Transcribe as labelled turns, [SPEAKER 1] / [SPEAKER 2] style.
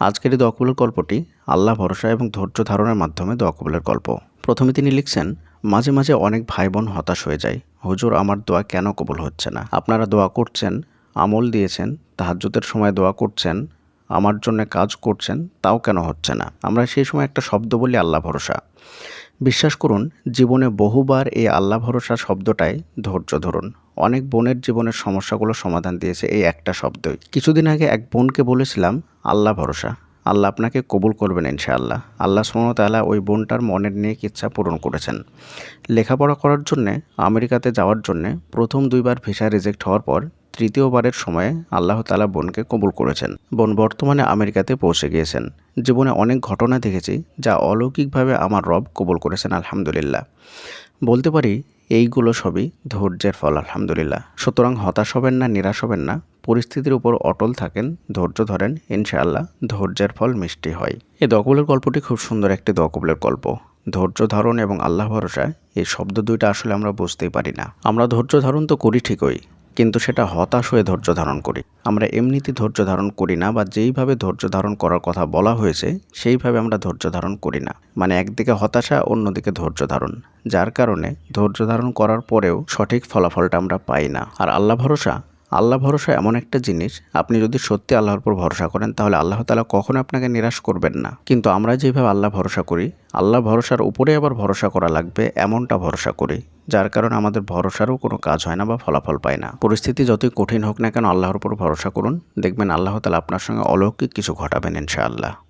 [SPEAKER 1] আজকের এই দোয়াকবুলের গল্পটি আল্লাহ ভরসা এবং ধৈর্য ধারণের মাধ্যমে দোয়াকবুলের গল্প। প্রথমে তিনি লিখছেন, মাঝে মাঝে অনেক ভাই বোন হতাশ হয়ে যায়। হুজুর, আমার দোয়া কেন কবুল হচ্ছে না? আপনারা দোয়া করছেন, আমল দিয়েছেন, তাহাজ্জুদের সময় দোয়া করছেন, আমার জন্য কাজ করছেন, তাও কেন হচ্ছে না? আমরা সেই সময় একটা শব্দ বলি, আল্লাহ ভরসা। বিশ্বাস করুন, জীবনে বহুবার এই আল্লাহ ভরসা শব্দটাই ধৈর্য ধরুন। অনেক বোনের জীবনের সমস্যাগুলো সমাধান দিয়েছে এই একটা শব্দই। কিছুদিন আগে এক বোনকে বলেছিলাম আল্লাহ ভরসা। আল্লাহ আপনাকে কবুল করবেন ইনশাআল্লাহ। আল্লাহ সুমতাল্লাহ ওই বোনটার মনের নিয়ে ইচ্ছা পূরণ করেছেন। লেখাপড়া করার জন্যে, আমেরিকাতে যাওয়ার জন্যে প্রথম দুইবার ভিসা রিজেক্ট হওয়ার পর তৃতীয়বারের সময়ে আল্লাহ তালা বোনকে কবুল করেছেন। বোন বর্তমানে আমেরিকাতে পৌঁছে গিয়েছেন। জীবনে অনেক ঘটনা দেখেছি যা অলৌকিকভাবে আমার রব কবুল করেছেন, আলহামদুলিল্লাহ। বলতে পারি, এইগুলো সবই ধৈর্যের ফল, আলহামদুলিল্লাহ। সুতরাং হতাশ হবেন না, নিরাশ হবেন না। পরিস্থিতির উপর অটল থাকেন, ধৈর্য ধরেন, ইনশাআল্লাহ ধৈর্যের ফল মিষ্টি হয়। এই দকবলের গল্পটি খুব সুন্দর একটি দকবলের গল্প। ধৈর্য ধারণ এবং আল্লাহ ভরসা এই শব্দ দুইটা আসলে আমরা বুঝতেই পারি না। আমরা ধৈর্য ধারণ তো করি ঠিকই কিন্তু সেটা হতাশ হয়ে ধৈর্য ধারণ করি। আমরা এমনিতে ধৈর্য ধারণ করি না বা যেইভাবে ধৈর্য ধারণ করার কথা বলা হয়েছে, সেইভাবে আমরা ধৈর্য ধারণ করি না। মানে একদিকে হতাশা, অন্যদিকে ধৈর্য ধারণ। যার কারণে ধৈর্য ধারণ করার পরেও সঠিক ফলাফলটা আমরা পাই না। আর আল্লাহ ভরসা? আল্লাহ ভরসা এমন একটা জিনিস, আপনি যদি সত্যি আল্লাহর উপর ভরসা করেন, তাহলে আল্লাহ তালা কখনো আপনাকে নিরাশ করবেন না। কিন্তু আমরা যেভাবে আল্লাহ ভরসা করি, আল্লাহ ভরসার উপরে আবার ভরসা করা লাগবে, এমনটা ভরসা করি যার কারণে আমাদের ভরসারও কোনো কাজ হয় না বা ফলাফল পায় না। পরিস্থিতি যতই কঠিন হোক না কেন, আল্লাহর উপর ভরসা করুন। দেখবেন আল্লাহ তালা আপনার সঙ্গে অলৌকিক কিছু ঘটাবেন ইনশাআল্লাহ।